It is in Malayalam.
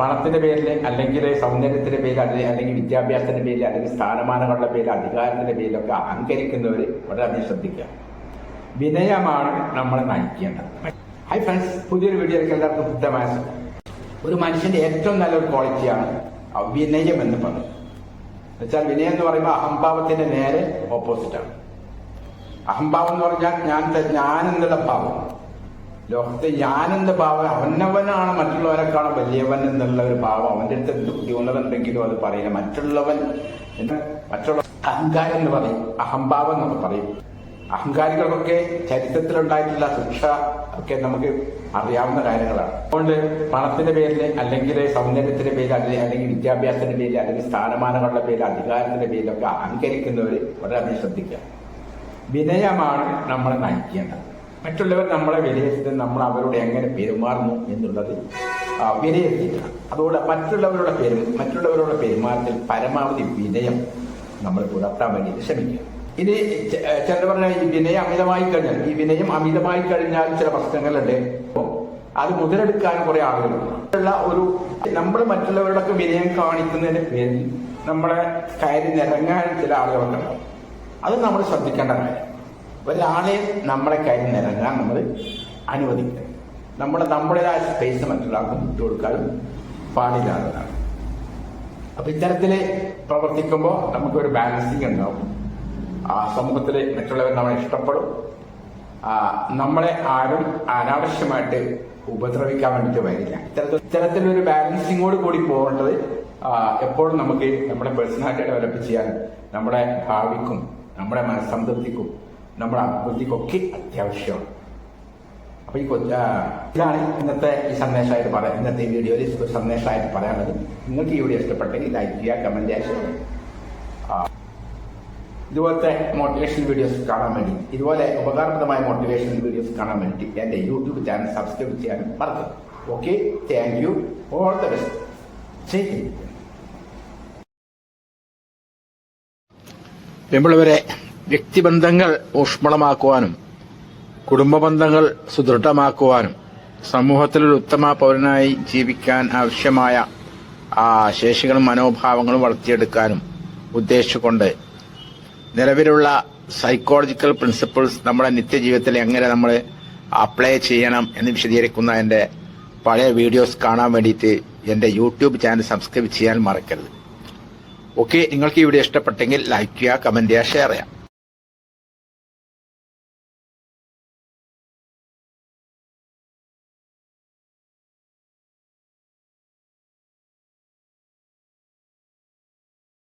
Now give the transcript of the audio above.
പണത്തിന്റെ പേരിൽ അല്ലെങ്കിൽ സൗന്ദര്യത്തിന്റെ പേരിൽ അല്ലെങ്കിൽ അല്ലെങ്കിൽ വിദ്യാഭ്യാസത്തിന്റെ പേരിൽ അല്ലെങ്കിൽ സ്ഥാനമാനങ്ങളുടെ പേരിൽ അധികാരത്തിന്റെ പേരിലൊക്കെ അഹങ്കരിക്കുന്നവർ വളരെയധികം ശ്രദ്ധിക്കുക. വിനയമാണ് നമ്മൾ നയിക്കേണ്ടത്. ഹൈ ഫ്രണ്ട്സ് പുതിയൊരു വീഡിയോയിലേക്ക് എല്ലാവർക്കും സ്വാഗതം. ഒരു മനുഷ്യന്റെ ഏറ്റവും നല്ലൊരു ക്വാളിറ്റിയാണ് വിനയം എന്ന് പറയുന്നത്. എന്നുവെച്ചാൽ വിനയം എന്ന് പറയുമ്പോൾ അഹംഭാവത്തിന്റെ നേരെ ഓപ്പോസിറ്റാണ് അഹംഭാവം എന്ന് പറഞ്ഞാൽ ഞാൻ ഞാൻ എന്നുള്ള ഭാവം. ലോകത്തെ ഞാനെന്ന ഭാവം അവനവനാണ് മറ്റുള്ളവരെക്കാളും വലിയവൻ എന്നുള്ള ഒരു ഭാവം അവന്റെ അടുത്ത് എന്ത് ബുദ്ധിമുട്ടുണ്ടെങ്കിലും അത് പറയില്ല. മറ്റുള്ളവൻ മറ്റുള്ള അഹങ്കാരം എന്ന് പറയും. അഹംഭാവം എന്നൊക്കെ പറയും. അഹങ്കാരികൾക്കൊക്കെ ചരിത്രത്തിലുണ്ടായിട്ടുള്ള ശിക്ഷ ഒക്കെ നമുക്ക് അറിയാവുന്ന കാര്യങ്ങളാണ്. അതുകൊണ്ട് പണത്തിന്റെ പേരിൽ അല്ലെങ്കിൽ സൗന്ദര്യത്തിന്റെ പേരിൽ അല്ലെങ്കിൽ അല്ലെങ്കിൽ വിദ്യാഭ്യാസത്തിന്റെ പേരിൽ അല്ലെങ്കിൽ സ്ഥാനമാനങ്ങളുടെ പേരിൽ അധികാരത്തിന്റെ പേരിലൊക്കെ അഹങ്കരിക്കുന്നവർ വളരെയധികം ശ്രദ്ധിക്കുക. വിനയമാണ് നമ്മൾ നയിക്കേണ്ടത്. മറ്റുള്ളവർ നമ്മളെ വിലയിരുത്തി നമ്മൾ അവരോട് എങ്ങനെ പെരുമാറുന്നു എന്നുള്ളത് വിലയിരുത്തിയിട്ടാണ് അതുകൊണ്ട് മറ്റുള്ളവരുടെ പേര് മറ്റുള്ളവരുടെ പെരുമാറ്റത്തിൽ പരമാവധി വിനയം നമ്മൾ പുലർത്താൻ വേണ്ടി ശ്രമിക്കുക. ഇനി ചില പറഞ്ഞാൽ ഈ വിനയം അമിതമായി കഴിഞ്ഞാൽ ഈ വിനയം അമിതമായി കഴിഞ്ഞാൽ ചില പ്രശ്നങ്ങളുണ്ട്. അത് മുതലെടുക്കാൻ കുറെ ആളുകളുണ്ട്. ഉള്ള ഒരു നമ്മൾ മറ്റുള്ളവരോടൊക്കെ വിനയം കാണിക്കുന്നതിന് പേരിൽ നമ്മളെ കയറി നിരങ്ങാൻ ചില ആളുകളൊക്കെ അത് നമ്മൾ ശ്രദ്ധിക്കേണ്ട കാര്യം. ഒരാളെ നമ്മളെ കയ്യിൽ നിറങ്ങാൻ നമ്മൾ അനുവദിക്കുക. നമ്മുടെ നമ്മുടേതായ സ്പേസ് മറ്റൊരാൾക്കും വിട്ടു കൊടുക്കാനും പാടില്ലാത്തതാണ്. അപ്പൊ ഇത്തരത്തിൽ പ്രവർത്തിക്കുമ്പോൾ നമുക്കൊരു ബാലൻസിങ് ഉണ്ടാവും. ആ സമൂഹത്തിൽ മറ്റുള്ളവർ നമ്മളെ ഇഷ്ടപ്പെടും. നമ്മളെ ആരും അനാവശ്യമായിട്ട് ഉപദ്രവിക്കാൻ വേണ്ടിയിട്ട് വരില്ല. ഇത്തരത്തിൽ ഇത്തരത്തിലൊരു ബാലൻസിങ്ങോട് കൂടി പോകേണ്ടത് എപ്പോഴും നമുക്ക് നമ്മുടെ പേഴ്സണാലിറ്റി ഡെവലപ്പ് ചെയ്യാൻ നമ്മുടെ ഭാവിക്കും നമ്മുടെ മനസ്സംതൃപ്തിക്കും നമ്മുടെ അഭിവൃദ്ധിക്കൊക്കെ അത്യാവശ്യമാണ്. അപ്പൊ ഈ കൊച്ച ഇതാണ് ഇന്നത്തെ ഈ സന്ദേശമായിട്ട് പറയാം ഇന്നത്തെ ഈ വീഡിയോയിൽ സന്ദേശമായിട്ട് പറയാനുള്ളത്. നിങ്ങൾക്ക് ഈ വീഡിയോ ഇഷ്ടപ്പെട്ടെങ്കിൽ ലൈക്ക് ചെയ്യുക കമന്റ് ചെയ്യുക. ഇതുപോലത്തെ മോട്ടിവേഷൻ വീഡിയോസ് കാണാൻ വേണ്ടി ഇതുപോലെ ഉപകാരപ്രദമായ മോട്ടിവേഷൻ വീഡിയോസ് കാണാൻ വേണ്ടി എന്റെ യൂട്യൂബ് ചാനൽ സബ്സ്ക്രൈബ് ചെയ്യാനും മറക്കരുത്. Okay thank you all the best ശരി പെമ്പിളവരെ വ്യക്തിബന്ധങ്ങൾ ഊഷ്മളമാക്കുവാനും കുടുംബ ബന്ധങ്ങൾ സുദൃഢമാക്കുവാനും സമൂഹത്തിൽ ഒരു ഉത്തമ പൗരനായി ജീവിക്കാൻ ആവശ്യമായ ആ ശേഷികളും മനോഭാവങ്ങളും വളർത്തിയെടുക്കാനും ഉദ്ദേശിച്ചുകൊണ്ട് നിലവിലുള്ള സൈക്കോളജിക്കൽ പ്രിൻസിപ്പിൾസ് നമ്മുടെ നിത്യജീവിതത്തിൽ എങ്ങനെ നമ്മൾ അപ്ലൈ ചെയ്യണം എന്ന് വിശദീകരിക്കുന്ന എന്റെ പഴയ വീഡിയോസ് കാണാൻ വേണ്ടിയിട്ട് എന്റെ യൂട്യൂബ് ചാനൽ സബ്സ്ക്രൈബ് ചെയ്യാൻ മറക്കരുത്. ഓക്കെ നിങ്ങൾക്ക് ഈ വീഡിയോ ഇഷ്ടപ്പെട്ടെങ്കിൽ ലൈക്ക് ചെയ്യുക കമന്റ് ചെയ്യുക ഷെയർ ചെയ്യുക.